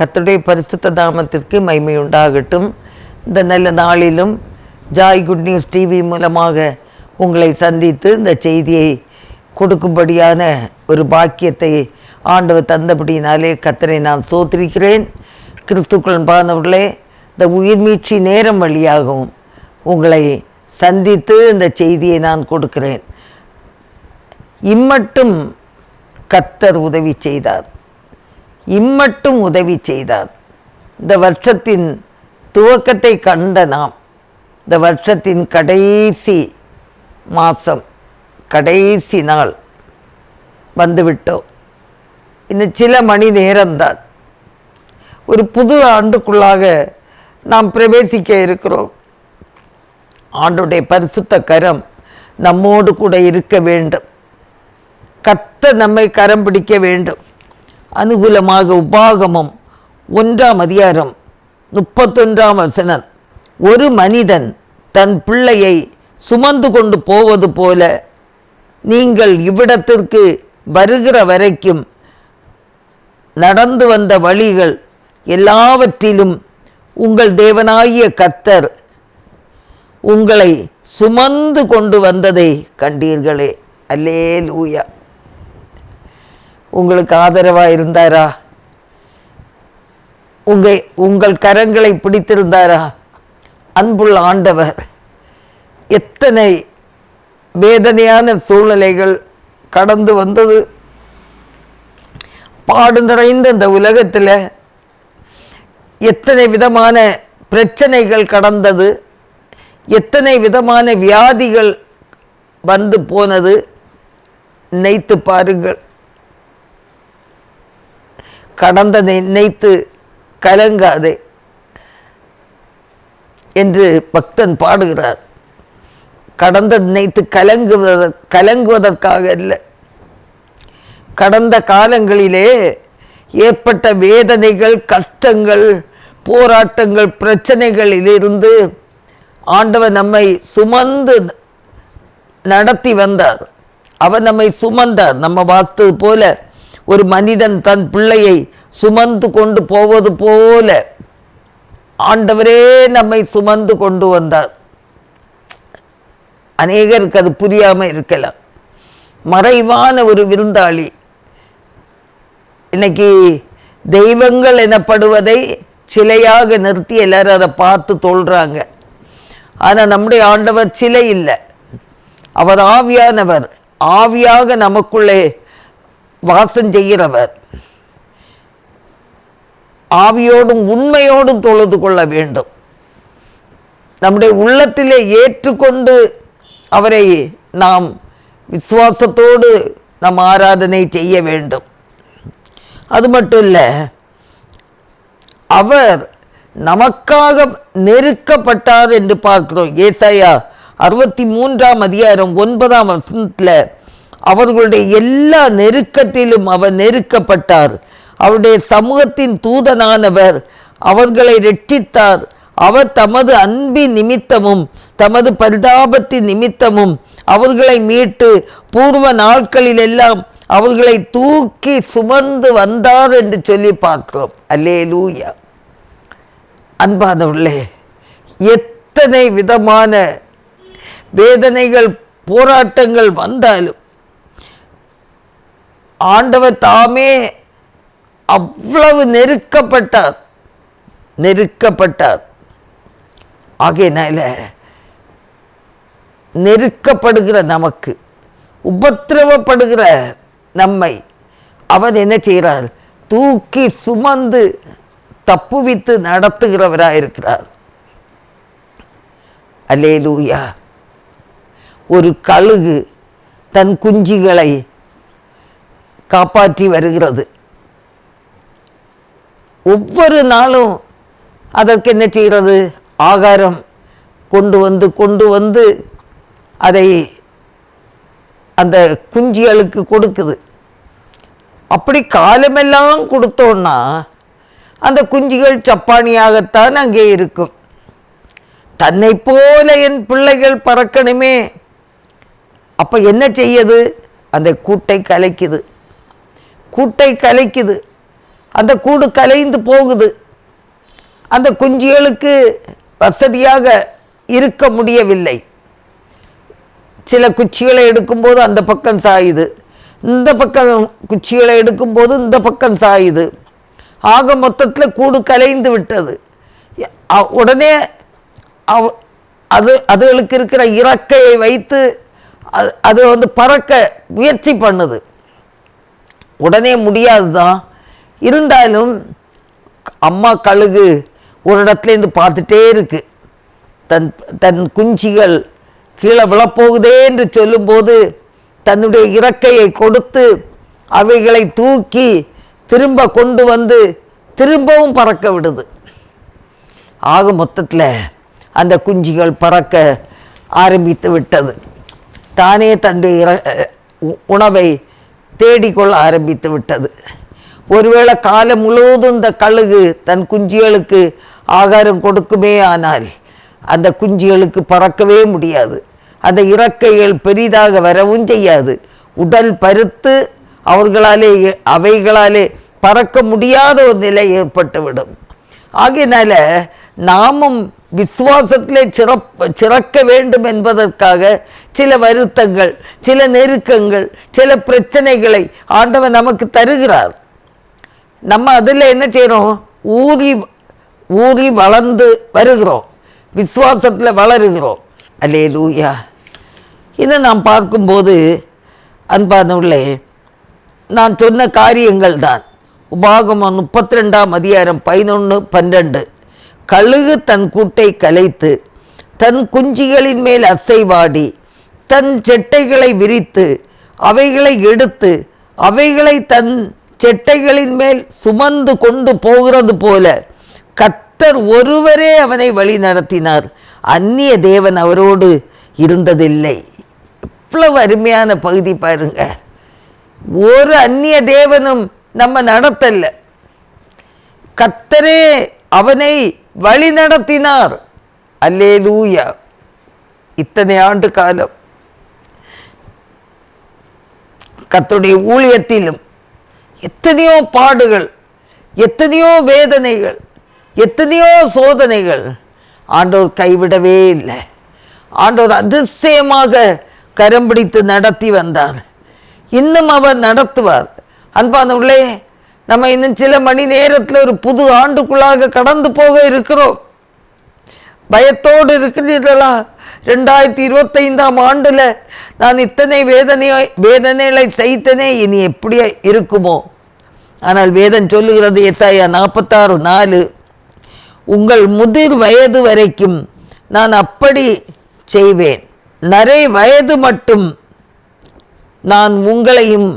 கர்த்தருடைய பரிசுத்த தாமத்திற்கு மைமை உண்டாகட்டும் இந்த நல்ல நாளிலும் ஜாய் குட் நியூஸ் டிவி மூலமாக உங்களை சந்தித்து இந்த செய்தியை கொடுக்கும்படியான ஒரு பாக்கியத்தை ஆண்டவர் தந்தபடியினாலே கத்தரை நான் சோத்திருக்கிறேன். கிறிஸ்துக்கள் பானவர்களே இந்த உயிர்மீட்சி நேரம் வழியாகவும் உங்களை சந்தித்து இந்த செய்தியை நான் கொடுக்கிறேன். இம்மட்டும் கத்தர் உதவி செய்தார். இம்மட்டும் உதவி செய்தார். இந்த வருஷத்தின் துவக்கத்தை கண்ட நாம் இந்த வருஷத்தின் கடைசி மாதம் கடைசி நாள் வந்துவிட்டோம். இன்னும் சில மணி நேரம்தான். ஒரு புது ஆண்டுக்குள்ளாக நாம் பிரவேசிக்க இருக்கிறோம். ஆண்டுடைய பரிசுத்த கரம் நம்மோடு கூட இருக்க வேண்டும். கத்த நம்மை கரம் பிடிக்க வேண்டும். அனுகூலமாக உபாகமம். ஒன்றாம் அதிகாரம் முப்பத்தொன்றாம் வசனம். ஒரு மனிதன் தன் பிள்ளையை சுமந்து கொண்டு போவது போல நீங்கள் இவ்விடத்திற்கு வருகிற வரைக்கும் நடந்து வந்த வழிகள் எல்லாவற்றிலும் உங்கள் தேவனாகிய கத்தர் உங்களை சுமந்து கொண்டு வந்ததை கண்டீர்களே. அல்லே லூயா உங்களுக்கு ஆதரவாக இருந்தாரா? உங்கள் உங்கள் கரங்களை பிடித்திருந்தாரா? அன்புள்ள ஆண்டவர் எத்தனை வேதனையான சூழ்நிலைகள் கடந்து வந்தது? பாடு நிறைந்த இந்த உலகத்தில் எத்தனை விதமான பிரச்சனைகள் கடந்தது? எத்தனை விதமான வியாதிகள் வந்து போனது? நினைத்து பாருங்கள். கடந்த நினைத்து கலங்காதே என்று பக்தன் பாடுகிறார். கடந்த நினைத்து கலங்குவத கலங்குவதற்காக இல்லை கடந்த காலங்களிலே ஏற்பட்ட வேதனைகள் கஷ்டங்கள் போராட்டங்கள் பிரச்சனைகளிலிருந்து ஆண்டவர் நம்மை சுமந்து நடத்தி வந்தார். அவர் நம்மை சுமந்தார். நம்ம வாஸ்து போல ஒரு மனிதன் தன் பிள்ளையை சுமந்து கொண்டு போவது போல ஆண்டவரே நம்மை சுமந்து கொண்டு வந்தார். அநேகருக்கு அது புரியாமல் இருக்கலாம். மறைவான ஒரு விருந்தாளி. இன்னைக்கு தெய்வங்கள் எனப்படுவதை சிலையாக நிறுத்தி எல்லாரும் அதை பார்த்து தொல்றாங்க. ஆனால் நம்முடைய ஆண்டவர் சிலை இல்லை. அவர் ஆவியானவர். ஆவியாக நமக்குள்ளே வாசம் செய்கிறவர். ஆவியோடும் உண்மையோடும் தொழுது கொள்ள வேண்டும். நம்முடைய உள்ளத்திலே ஏற்றுக்கொண்டு அவரை நாம் விசுவாசத்தோடு நாம் ஆராதனை செய்ய வேண்டும். அது மட்டும் இல்லை அவர் நமக்காக நெருக்கப்பட்டார் என்று பார்க்கிறோம். ஏசாயா அறுபத்தி மூன்றாம் அதிகாரம் ஒன்பதாம் வசனத்தில் அவர்களுடைய எல்லா நெருக்கத்திலும் அவர் நெருக்கப்பட்டார். அவருடைய சமூகத்தின் தூதனானவர் அவர்களை ரெட்டித்தார் அவர் தமது அன்பின் நிமித்தமும் தமது பரிதாபத்தின் நிமித்தமும் அவர்களை மீட்டு பூர்வ நாட்களில் எல்லாம் அவர்களை தூக்கி சுமந்து வந்தார் என்று சொல்லி பார்க்கிறோம். அல்லே லூயா அன்பானவர்களே எத்தனை விதமான வேதனைகள் போராட்டங்கள் வந்தாலும் ஆண்டவர் தாமே அவ்வளவு நெருக்கப்பட்டார். நெருக்கப்பட்டார். ஆகையினால நெருக்கப்படுகிற நமக்கு உபத்திரவப்படுகிற நம்மை அவர் என்ன செய்கிறார்? தூக்கி சுமந்து தப்புவித்து நடத்துகிறவராக இருக்கிறார் அல்லேலூயா. ஒரு கழுகு தன் குஞ்சிகளை காப்பாற்றி வருகிறது. ஒவ்வொரு நாளும் அதற்கு என்ன செய்கிறது? ஆகாரம் கொண்டு வந்து கொண்டு வந்து அதை அந்த குஞ்சிகளுக்கு கொடுக்குது. அப்படி காலமெல்லாம் கொடுத்தோன்னா அந்த குஞ்சுகள் சப்பானியாகத்தான் அங்கே இருக்கும். தன்னை போல என் பிள்ளைகள் பறக்கணுமே. அப்போ என்ன செய்யுது? அந்த கூட்டை கலைக்குது. கூட்டை கலைக்குது. அந்த கூடு கலைந்து போகுது. அந்த குஞ்சுகளுக்கு வசதியாக இருக்க முடியவில்லை. சில குச்சிகளை எடுக்கும்போது அந்த பக்கம் சாயுது. இந்த பக்கம் குச்சிகளை எடுக்கும்போது இந்த பக்கம் சாயுது. ஆக மொத்தத்தில் கூடு கலைந்து விட்டது. உடனே அவ- அது அதுகளுக்கு இருக்கிற இறக்கையை வைத்து அது அது வந்து பறக்க முயற்சி பண்ணுது. உடனே முடியாது தான் இருந்தாலும் அம்மா கழுகு ஒரு இடத்துலேருந்து பார்த்துட்டே இருக்கு. தன் தன் குஞ்சிகள் கீழே விழப்போகுதே என்று சொல்லும்போது தன்னுடைய இறக்கையை கொடுத்து அவைகளை தூக்கி திரும்ப கொண்டு வந்து திரும்பவும் பறக்க விடுது. ஆக மொத்தத்தில் அந்த குஞ்சிகள் பறக்க ஆரம்பித்து விட்டது. தானே தன்னுடைய இற- உ- உணவை தேடிக்கொள்ள ஆரம்பித்து விட்டது. ஒருவேளை காலம் முழுவதும் இந்த கழுகு தன் குஞ்சுகளுக்கு ஆகாரம் கொடுக்குமே ஆனால் அந்த குஞ்சுகளுக்கு பறக்கவே முடியாது. அந்த இறக்கைகள் பெரிதாக வரவும் செய்யாது. உடல் பருத்து அவர்களாலே அவைகளாலே பறக்க முடியாத ஒரு நிலை ஏற்பட்டுவிடும். ஆகையினால நாமும் விசுவாசத்திலே சிறப் சிறக்க வேண்டும் என்பதற்காக சில வருத்தங்கள் சில நெருக்கங்கள் சில பிரச்சனைகளை ஆண்டவன் நமக்கு தருகிறார். நம்ம அதில் என்ன செய்கிறோம்? ஊறி ஊறி வளர்ந்து வருகிறோம். விசுவாசத்தில் வளருகிறோம். அல்லே லூயா இதை நாம் பார்க்கும்போது அன்பானவர்களே நான் சொன்ன காரியங்கள் தான் உபாகமம் முப்பத்தி ரெண்டாம் அதிகாரம் பதினொன்று பன்னெண்டு கழுகு தன் கூட்டை கலைத்து தன் குஞ்சிகளின் மேல் அசைவாடி தன் செட்டைகளை விரித்து அவைகளை எடுத்து அவைகளை தன் செட்டைகளின் மேல் சுமந்து கொண்டு போகிறது போல கத்தர் ஒருவரே அவனை வழி நடத்தினார். அந்நிய தேவன் அவரோடு இருந்ததில்லை. இவ்வளவு அருமையான பகுதி பாருங்க. ஒரு அந்நிய தேவனும் நம்ம நடத்தல. கத்தரே அவனை வழி நடத்தினார் அல்லே அல்லேலூயா இத்தனை ஆண்டு காலம் கத்துடைய ஊழியத்திலும் எத்தனையோ பாடுகள் எத்தனையோ வேதனைகள் எத்தனையோ சோதனைகள் ஆண்டோர் கைவிடவே இல்லை ஆண்டோர் அதிசயமாக கரம் பிடித்து நடத்தி வந்தார் இன்னும் அவர் நடத்துவார் அன்பானவர்களே நம்ம இன்னும் சில மணி நேரத்தில் ஒரு புது ஆண்டுக்குள்ளாக கடந்து போக இருக்கிறோம். பயத்தோடு இருக்கிறீர்களா? ரெண்டாயிரத்தி இருபத்தைந்தாம் ஆண்டில் நான் இத்தனை வேதனையை வேதனைகளை சைத்தனே இனி எப்படி இருக்குமோ? ஆனால் வேதம் சொல்லுகிறது எஸ்ஐயா நாற்பத்தாறு நாலு. உங்கள் முதிர் வயது வரைக்கும் நான் அப்படி செய்வேன். நரை வயது மட்டும் நான் உங்களையும்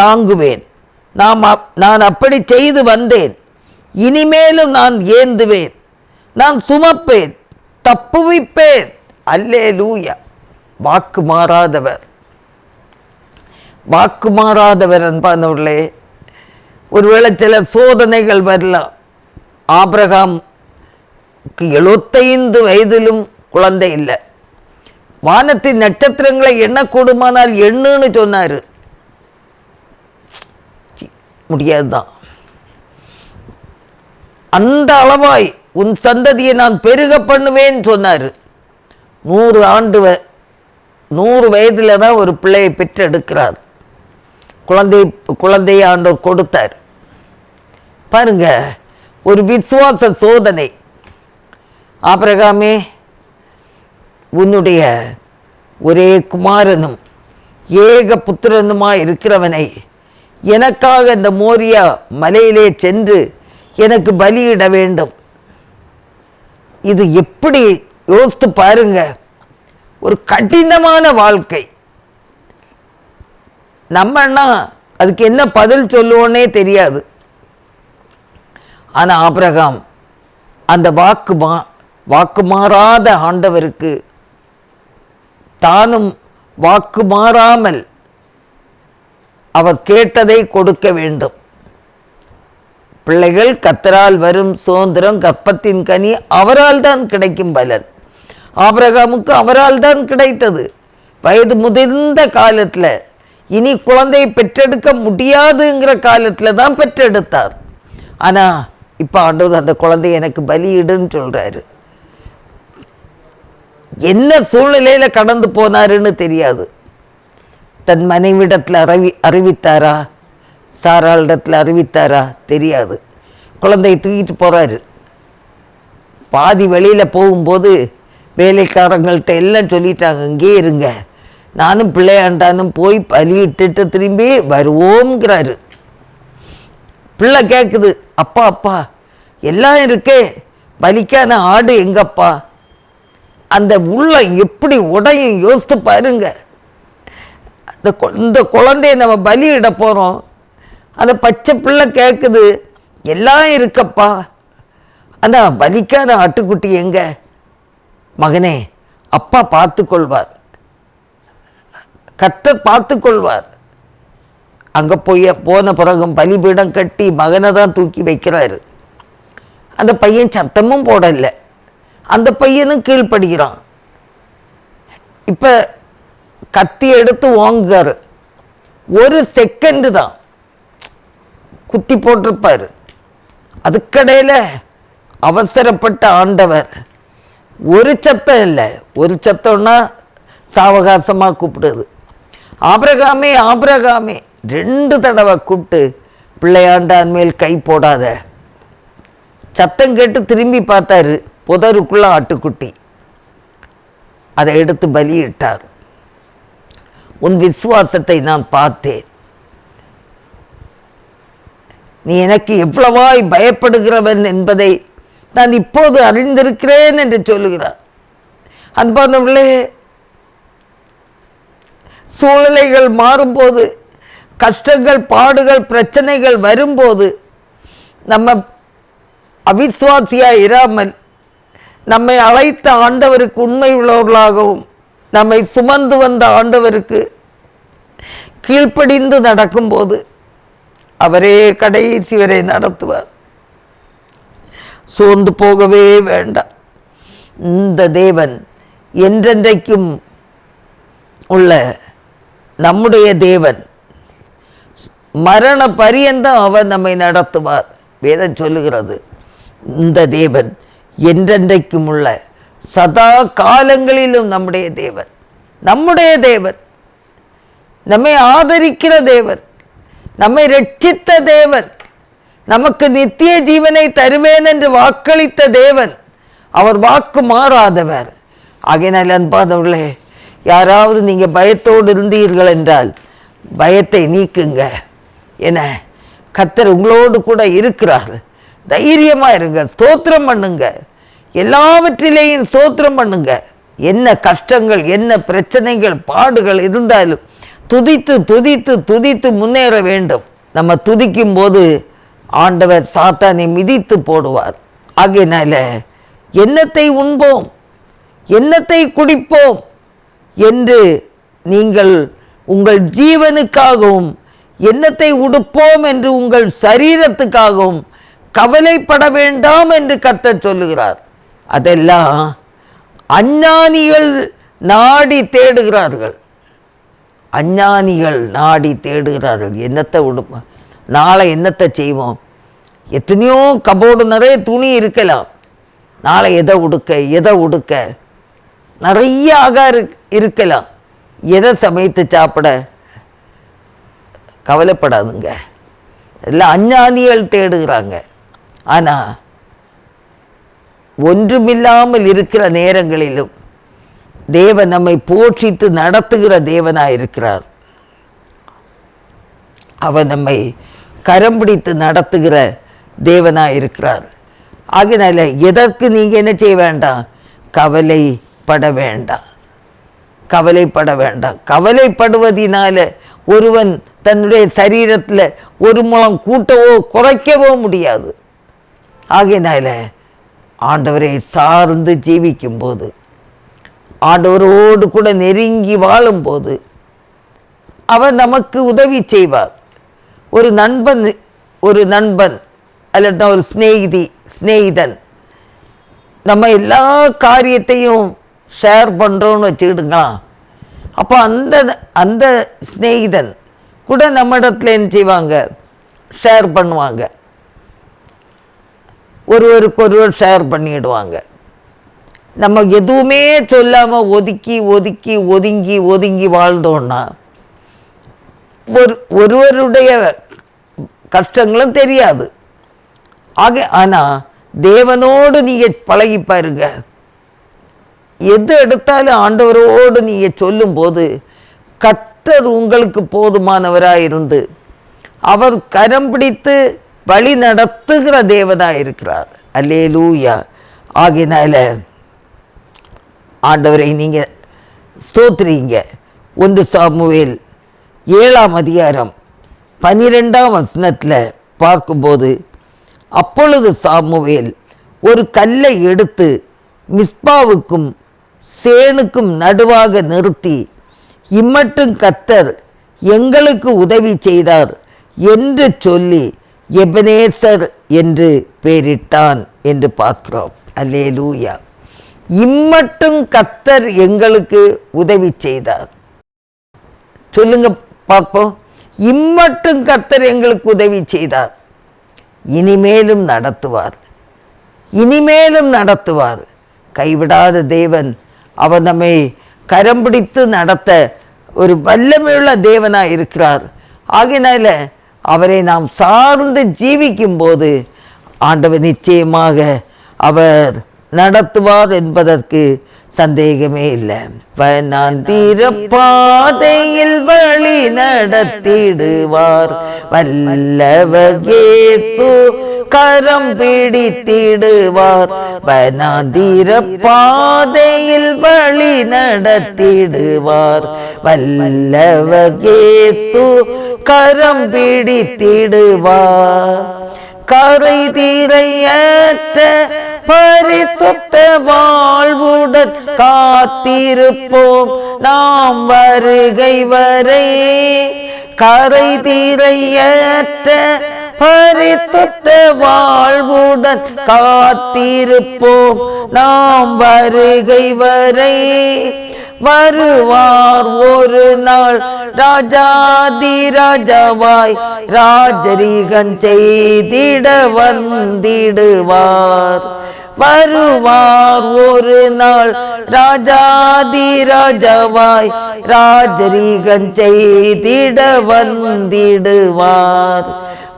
தாங்குவேன். நாம் அப்- நான் அப்படி செய்து வந்தேன். இனிமேலும் நான் ஏந்துவேன். நான் சுமப்பேன். தப்புவிப்பேன். அல்லே லூயா வாக்கு மாறாதவர். வாக்கு மாறாதவர் என்பானவர்களே ஒருவேளை சில சோதனைகள் வரலாம். ஆபிரகாம்க்கு எழுபத்தைந்து வயதிலும் குழந்தை இல்லை. வானத்தின் நட்சத்திரங்களை எண்ணக்கூடுமானால் எண்ணுன்னு சொன்னார். முடியாதுதான். அந்த அளவாய் உன் சந்ததியை நான் பெருக பண்ணுவேன்னு சொன்னார். நூறு ஆண்டு வ நூறு வயதில் தான் ஒரு பிள்ளையை பெற்றெடுக்கிறார். குழந்தை குழந்தையை ஆண்டவர் கொடுத்தார். பாருங்க ஒரு விசுவாச சோதனை. ஆபிரகாமே உன்னுடைய ஒரே குமாரனும் ஏக புத்திரனுமாய் இருக்கிறவனை எனக்காக இந்த மோரியா மலையிலே சென்று எனக்கு பலியிட வேண்டும். இது எப்படி யோசித்து பாருங்க. ஒரு கடினமான வாழ்க்கை. நம்மன்னா அதுக்கு என்ன பதில் சொல்லுவோன்னே தெரியாது. ஆனால் ஆபிரகாம் அந்த வாக்கு மா வாக்கு மாறாத ஆண்டவருக்கு தானும் வாக்கு மாறாமல் அவர் கேட்டதை கொடுக்க வேண்டும். பிள்ளைகள் கத்தரால் வரும் சுதந்திரம் கற்பத்தின் கனி அவரால் தான் கிடைக்கும் பலன். ஆபரகாமுக்கு அவரால் தான் கிடைத்தது. வயது முதிர்ந்த காலத்தில் இனி குழந்தையை பெற்றெடுக்க முடியாதுங்கிற காலத்தில் தான் பெற்றெடுத்தார். ஆனால் இப்போ ஆண்டவர் அந்த குழந்தைய எனக்கு பலியிடுன்னு சொல்கிறாரு என்ன சூழ்நிலையில் கடந்து போனாருன்னு தெரியாது. தன் மனைவிடத்தில் அறிவி அறிவித்தாரா? சாராளிடத்தில் அறிவித்தாரா? தெரியாது. குழந்தையை தூக்கிட்டு போகிறாரு பாதி வெளியில் போகும்போது வேலைக்காரங்கள்ட்ட எல்லாம் சொல்லிட்டாங்க இங்கேயே இருங்க. நானும் பிள்ளையாண்டானும் போய் பலியிட்டுட்டு திரும்பி வருவோங்கிறாரு பிள்ளை கேட்குது அப்பா அப்பா எல்லாம் இருக்கே. பலிக்கான ஆடு எங்கப்பா? அந்த உள்ள எப்படி உடையும் யோசித்து பாருங்க. அந்த இந்த குழந்தைய நம்ம பலியிட போகிறோம் அந்த பச்சை பிள்ளை கேட்குது எல்லாம் இருக்கப்பா. ஆனால் பலிக்காத ஆட்டுக்குட்டி எங்க? மகனே அப்பா பார்த்து கொள்வார் கர்த்தர் பார்த்து கொள்வார் அங்கே போய் போன பிறகும் பலிபீடம் கட்டி மகனை தான் தூக்கி வைக்கிறாரு. அந்த பையன் சத்தமும் போடலை. அந்த பையனும் கீழ்ப்படுகிறான் இப்போ கத்தி எடுத்து ஓங்குறாரு. ஒரு செகண்டு தான். குத்தி போட்டிருப்பாரு. அதுக்கடையில் அவசரப்பட்ட ஆண்டவர். ஒரு சத்தம் இல்லை. ஒரு சத்தம்னா சாவகாசமாக கூப்பிடுது. ஆபிரகாமே ஆபிரகாமே ரெண்டு தடவை கூப்பிட்டு பிள்ளையாண்டான் மேல் கை போடாத. சத்தம் கேட்டு திரும்பி பார்த்தாரு புதருக்குள்ள ஆட்டுக்குட்டி. அதை எடுத்து பலியிட்டார். உன் விசுவாசத்தை நான் பார்த்தேன். நீ எனக்கு எவ்வளவாய் பயப்படுகிறவன் என்பதை நான் இப்போது அறிந்திருக்கிறேன் என்று சொல்லுகிறார். அன்பானவர்களே சூழ்நிலைகள் மாறும்போது கஷ்டங்கள் பாடுகள் பிரச்சனைகள் வரும்போது நம்ம அவிசுவாசியா இராமல் நம்மை அழைத்த ஆண்டவருக்கு உண்மை உள்ளவர்களாகவும் நம்மை சுமந்து வந்த ஆண்டவருக்கு கீழ்ப்படிந்து நடக்கும்போது அவரே கடைசி வரை நடத்துவார். சோர்ந்து போகவே வேண்டாம். இந்த தேவன் என்றென்றைக்கும் உள்ள நம்முடைய தேவன் மரண பரியந்தம் அவர் நம்மை நடத்துவார். வேதம் சொல்லுகிறது இந்த தேவன் என்றென்றைக்கும் உள்ள சதா காலங்களிலும் நம்முடைய தேவன் நம்முடைய தேவன் நம்மை ஆதரிக்கிற தேவன் நம்மை ரட்சித்த தேவன் நமக்கு நித்திய ஜீவனை தருவேன் என்று வாக்களித்த தேவன் அவர் வாக்கு மாறாதவர். ஆகையினால் அன்பாதவர்களே யாராவது நீங்கள் பயத்தோடு இருந்தீர்கள் என்றால் பயத்தை நீக்குங்க. என கத்தர் உங்களோடு கூட இருக்கிறார். தைரியமா இருங்க ஸ்தோத்திரம் பண்ணுங்க. எல்லாவற்றிலேயும் ஸ்தோத்திரம் பண்ணுங்க. என்ன கஷ்டங்கள் என்ன பிரச்சனைகள் பாடுகள் இருந்தாலும் துதித்து துதித்து துதித்து முன்னேற வேண்டும். நம்ம துதிக்கும் போது ஆண்டவர் சாத்தானை மிதித்து போடுவார். ஆகையினால என்னத்தை உண்போம்? என்னத்தை குடிப்போம்? என்று நீங்கள் உங்கள் ஜீவனுக்காகவும் என்னத்தை உடுப்போம் என்று உங்கள் சரீரத்துக்காகவும் கவலைப்பட வேண்டாம் என்று கத்த சொல்லுகிறார். அதெல்லாம் அஞ்ஞானிகள் நாடி தேடுகிறார்கள். அஞ்ஞானிகள் நாடி தேடுகிறார்கள். என்னத்தை விடும் நாளை என்னத்தை செய்வோம்? எத்தனையோ கபோர்டு நிறைய துணி இருக்கலாம். நாளை எதை உடுக்க எதை உடுக்க? நிறைய ஆகாரம் இருக்கலாம். எதை சமைத்து சாப்பிட? கவலைப்படாதுங்க. எல்லாம் அஞ்ஞானிகள் தேடுகிறாங்க. ஆனால் ஒன்றுமில்லாமல் இருக்கிற நேரங்களிலும் தேவன் நம்மை போற்றித்து நடத்துகிற தேவனாக இருக்கிறார் அவர் நம்மை கரம் பிடித்து நடத்துகிற தேவனாக இருக்கிறார் ஆகினால எதற்கு நீங்கள் என்ன செய்ய வேண்டாம்? கவலைப்பட வேண்டாம். கவலைப்பட வேண்டாம். கவலைப்படுவதினால ஒருவன் தன்னுடைய சரீரத்தில் ஒரு முழம் கூட்டவோ குறைக்கவோ முடியாது. ஆகையினால ஆண்டவரை சார்ந்து ஜீவிக்கும்போது ஆண்டவரோடு கூட நெருங்கி வாழும்போது அவர் நமக்கு உதவி செய்வார். ஒரு நண்பன் ஒரு நண்பன் அல்லது ஒரு சிநேகிதி சிநேகிதன் நம்ம எல்லா காரியத்தையும் ஷேர் பண்ணுறோன்னு வச்சுக்கிட்டுங்களா? அப்போ அந்த அந்த சிநேகிதன் கூட நம்ம இடத்துல என்ன செய்வாங்க? ஷேர் பண்ணுவாங்க. ஒருவருக்கு ஒருவர் ஷேர் பண்ணிடுவாங்க. நம்ம எதுவுமே சொல்லாமல் ஒதுக்கி ஒதுக்கி ஒதுங்கி ஒதுங்கி வாழ்ந்தோன்னா ஒரு ஒருவருடைய கஷ்டங்களும் தெரியாது. ஆக ஆனால் தேவனோடு நீங்கள் பழகி பாருங்க. எது எடுத்தாலும் ஆண்டவரோடு நீங்கள் சொல்லும்போது கத்தர் உங்களுக்கு போதுமானவராக இருந்து அவர் கரம் பிடித்து வழி நடத்துகிற தேவனாக இருக்கிறார். அல்லே லூயா ஆகினால ஆண்டவரை நீங்கள் ஸ்தோத்திரிங்க. ஒன்று சாமுவேல் ஏழாம் அதிகாரம் பனிரெண்டாம் வசனத்தில் பார்க்கும்போது அப்பொழுது சாமுவேல் ஒரு கல்லை எடுத்து மிஸ்பாவுக்கும் சேனுக்கும் நடுவாக நிறுத்தி இம்மட்டும் கத்தர் எங்களுக்கு உதவி செய்தார் என்று சொல்லி எபனேசர் என்று பெயரிட்டான் என்று பார்க்கிறோம். அல்லேலூயா. இம்மட்டும் கத்தர் எங்களுக்கு உதவி செய்தார். சொல்லுங்க பார்ப்போம். இம்மட்டும் கத்தர் எங்களுக்கு உதவி செய்தார். இனிமேலும் நடத்துவார். இனிமேலும் நடத்துவார். கைவிடாத தேவன் அவர் நம்மை கரம் பிடித்து நடத்த ஒரு வல்லமையுள்ள தேவனாக இருக்கிறார் ஆகினால அவரை நாம் சார்ந்து ஜீவிக்கும் போது ஆண்டவர் நிச்சயமாக அவர் நடத்துவார் என்பதற்கு சந்தேகமே இல்லை. வனாந்திர பாதையில் வழி நடத்திடுவார். வல்லவகேசு கரம் பிடித்திடுவார். வனாந்திர பாதையில் வழி நடத்திடுவார். வல்லவகேசு இயேசு கரம் பிடித்திடுவார் கரை தீரையற்ற பரிசுத்த வாழ்வுடன் காத்திருப்போம். நாம் வருகை வரை கரை தீரையற்ற பரிசுத்த வாழ்வுடன் காத்திருப்போம். நாம் வருகை வரை வருவார் ஒரு நாள். ராஜாதி ராஜாவாய் ராஜரீகன் செய்திட வந்திடுவார். வருவார் ஒரு நாள். ராஜாதி ராஜாவாய் ராஜரீகன் செய்திட வந்திடுவார்.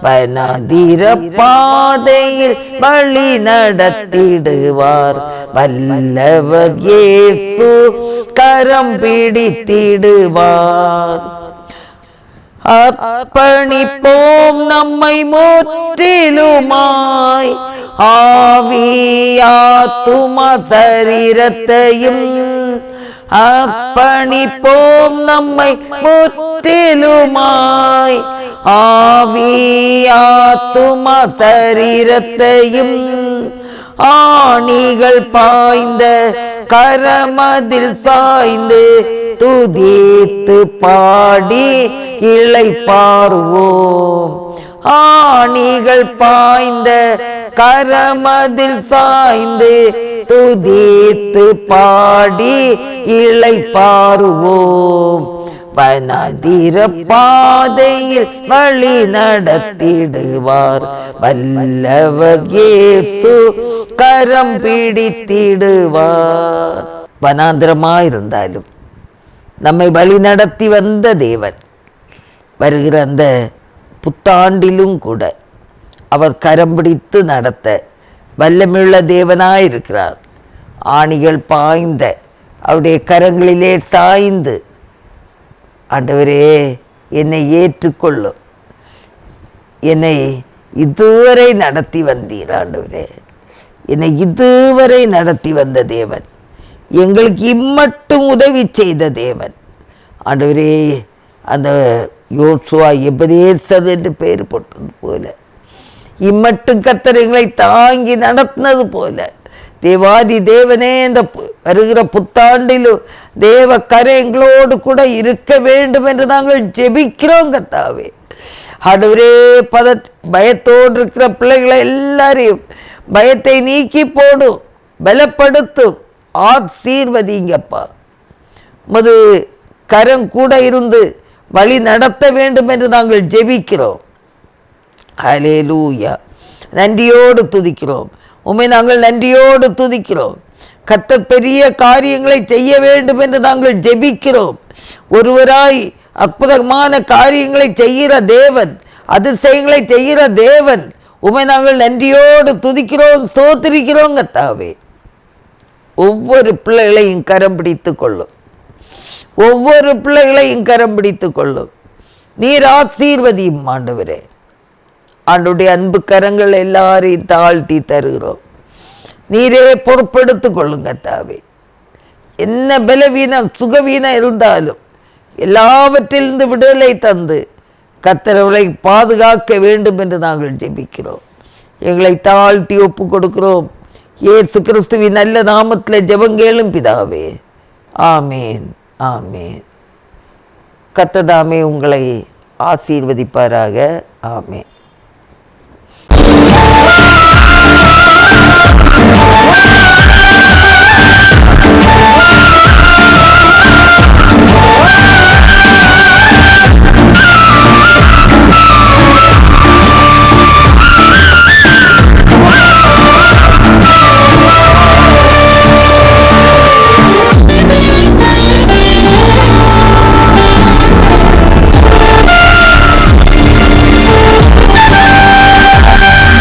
வனாதிர பாதையில் வழி நடத்திடுவார். வல்லவர் இயேசு கரம் பிடித்திடுவார். அர்ப்பணிப்போம் நம்மை முற்றிலுமாய். ஆவியாத்தும சரீரத்தையும் அர்ப்பணிப்போம் நம்மை முற்றிலுமாய். ஆவியாத்தும சரீரத்தையும் ஆணிகள் பாய்ந்த கரமதில் சாய்ந்து துதித்து பாடி இளை பார்வோம் ஆணிகள் பாய்ந்த கரமதில் சாய்ந்து துதித்து பாடி இளை பாருவோம் பாதையில் வழி நடத்திடுவார். வல்லவகேசு கரம் பிடித்திடுவார். வனாந்திரமாயிருந்தாலும் நம்மை வழி நடத்தி வந்த தேவன் வருகிற அந்த புத்தாண்டிலும் கூட அவர் கரம் பிடித்து நடத்த வல்லமுள்ள தேவனாயிருக்கிறார். ஆணிகள் பாய்ந்த அவருடைய கரங்களிலே சாய்ந்து ஆண்டவரே என்னை ஏற்றுக்கொள்ளும் என்னை இதுவரை நடத்தி வந்தீர் ஆண்டவரே. என்னை இதுவரை நடத்தி வந்த தேவன். எங்களுக்கு இம்மட்டும் உதவி செய்த தேவன். ஆண்டவரே அந்த யோசுவா எபதேசது என்று பெயர் போட்டது போல இம்மட்டும் கத்தர் எங்களை தாங்கி நடத்தினது போல தேவாதி தேவனே இந்த பு- வருகிற புத்தாண்டிலும் தேவ கரை எங்களோடு கூட இருக்க வேண்டும் என்று நாங்கள் ஜெபிக்கிறோம் கத்தாவே. ஆண்டவரே பத பயத்தோடு இருக்கிற பிள்ளைகளை எல்லாரையும் பயத்தை நீக்கி போடும் பலப்படுத்தும் ஆசீர்வதிங்கப்பா. மது கரம் கூட இருந்து வழி நடத்த வேண்டும் என்று நாங்கள் ஜெபிக்கிறோம். ஹalleluya. நன்றியோடு துதிக்கிறோம். உண்மை நாங்கள் நன்றியோடு துதிக்கிறோம். கத்த பெரிய காரியங்களை செய்ய வேண்டும் என்று நாங்கள் ஜெபிக்கிறோம். ஒருவராய் அற்புதமான காரியங்களை செய்கிற தேவன் அதிசயங்களை செய்கிற தேவன் உமை நாங்கள் நன்றியோடு துதிக்கிறோம் ஸ்தோத்திரிக்கிறோம் கத்தாவே. ஒவ்வொரு பிள்ளைகளையும் கரம் பிடித்து கொள்ளும். ஒவ்வொரு பிள்ளைகளையும் கரம் பிடித்து கொள்ளும். நீர் ஆசீர்வதியும் ஆண்டவரே. ஆண்டுடைய அன்பு கரங்கள் எல்லாரையும் தாழ்த்தி தருகிறோம். நீரே பொறுப்படுத்து கொள்ளுங்க தாவே. என்ன பலவீனம் சுகவீனம் இருந்தாலும் எல்லாவற்றிலிருந்து விடுதலை தந்து கத்தரவளை பாதுகாக்க வேண்டும் என்று நாங்கள் ஜெபிக்கிறோம். எங்களை தாழ்த்தி ஒப்பு கொடுக்கிறோம். ஏசு கிறிஸ்துவின் நல்ல நாமத்தில் ஜெபங்கேளும் பிதாவே. ஆமேன் ஆமேன். கத்ததாமே உங்களை ஆசீர்வதிப்பாராக. ஆமேன். Whoa!